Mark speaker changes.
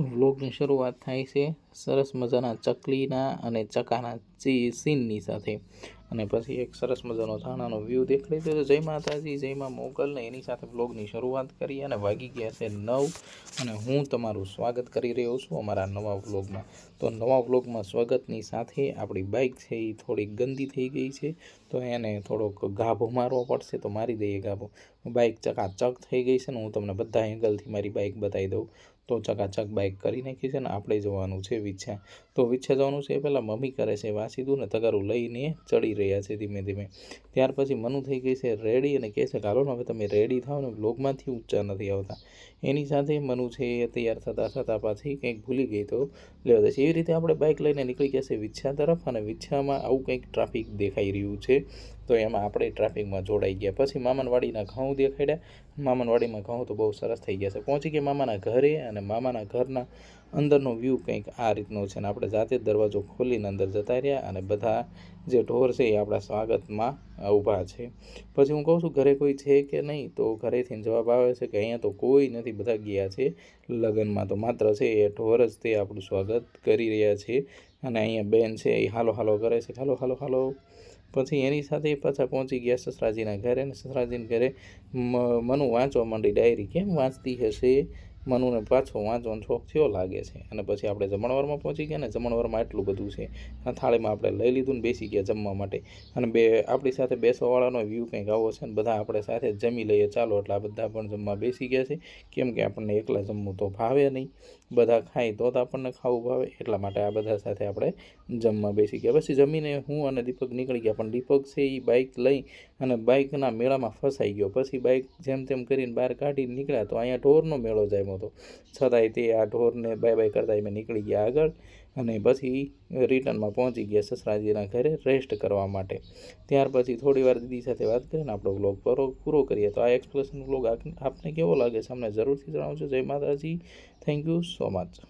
Speaker 1: વ્લોગની શરૂઆત થાય છે. સરસ મજાના ચકલીના અને ચકાના ચી સીનની સાથે. અને પછી એક સરસ મજાનો થાણાનો વ્યૂ દેખાડી દીધો. જય માતાજી, જય માં મોગલને એની સાથે બ્લોગની શરૂઆત કરી અને વાગી ગયા છે નવ અને હું તમારું સ્વાગત કરી રહ્યો છું અમારા નવા વ્લોગમાં. તો નવા વ્લોગમાં સ્વાગતની સાથે આપણી બાઇક છે એ થોડી ગંદી થઈ ગઈ છે, તો એને થોડોક ગાભો મારવો પડશે, તો મારી દઈએ ગાભો. બાઇક ચકાચક થઈ ગઈ છે ને હું તમને બધા એંગલથી મારી બાઇક બતાવી દઉં. તો ચકાચક બાઇક કરી નાખી છે ને આપણે જવાનું છે વિછા તો વિછા જવાનું છે એ પહેલાં મમ્મી કરે છે વાસીદું ને તગારું લઈને ચડી રહ્યા છે ધીમે ધીમે. ત્યાર પછી મનુ થઈ ગઈ છે રેડી અને કહે છે કાલો હવે તમે રેડી થાવ ને બ્લોગમાંથી ઊંચા નથી આવતા. એની સાથે મનુ છે એ તૈયાર થતાં થતાં પાછી કંઈક ભૂલી ગઈ તો લેવા છે. એવી રીતે આપણે બાઇક લઈને નીકળી ગયા છે વિચ્છા તરફ અને વિછામાં આવું કંઈક ટ્રાફિક દેખાઈ રહ્યું છે. તો એમાં આપણે ટ્રાફિકમાં જોડાઈ ગયા. પછી મામાનવાડીના ઘઉં દેખાડ્યા. મામાનવાડીમાં ઘઉં તો બહુ સરસ થઈ ગયા છે. પહોંચી ગયા મામાના ઘરે અને મામાના ઘરના અંદરનો વ્યૂ કંઈક આ રીતનો છે અને આપણે જાતે દરવાજો ખોલીને અંદર જતા રહ્યા અને બધા જે ઢોર છે એ આપણા સ્વાગતમાં ઊભા છે. પછી હું કહું છું, ઘરે કોઈ છે કે નહીં? તો ઘરેથી જવાબ આવે છે કે અહીંયા તો કોઈ નથી, બધા ગયા છે. લગ્નમાં તો માત્ર છે એ ઢોર જ તે આપણું સ્વાગત કરી રહ્યા છે અને અહીંયા બેન છે એ હાલો હાલો કરે છે. હાલો હાલો હાલો. પછી એની સાથે પાછા પહોંચી ગયા સસરાજીના ઘરે અને સસરાજીના ઘરે મનુ વાંચવા માંડી ડાયરી કેમ વાંચતી હશે? મનુને પાછો વાંચવાનો શોખ થયો લાગે છે. અને પછી આપણે જમણવારમાં પહોંચી ગયા ને જમણવારમાં એટલું બધું છે. આ થાળીમાં આપણે લઈ લીધું ને બેસી ગયા જમવા માટે. અને બે આપણી સાથે બેસવાવાળાનો વ્યૂ કંઈક આવો છે ને બધા આપણે સાથે જમી લઈએ. ચાલો, એટલે આ બધા પણ જમવા બેસી ગયા છે. કેમ કે આપણને એકલા જમવું તો ભાવે નહીં. બધા ખાય તો જ આપણને ખાવું ભાવે. એટલા માટે આ બધા સાથે આપણે જમવા બેસી ગયા. પછી જમીને હું અને દીપક નીકળી ગયા. પણ દીપક છે એ બાઇક લઈ અને બાઇકના મેળામાં ફસાઈ ગયો. પછી બાઇક જેમ તેમ કરીને બહાર કાઢીને નીકળ્યા તો અહીંયા ઢોરનો મેળો જાય હતો. છતાંય તે આ ઢોરને બાય બાય કરતા એમ નીકળી ગયા આગળ અને પછી રિટર્નમાં પહોંચી ગયા સસરાજીના ઘરે રેસ્ટ કરવા માટે. ત્યાર પછી થોડી વાર દીદી સાથે વાત કરીને આપણો વ્લોગ પૂરો કરીએ. તો આ એક્સપ્રેશન વ્લોગ આપને કેવો લાગે છે? અમને જરૂરથી જણાવજો. જય માતાજી. Thank you so much.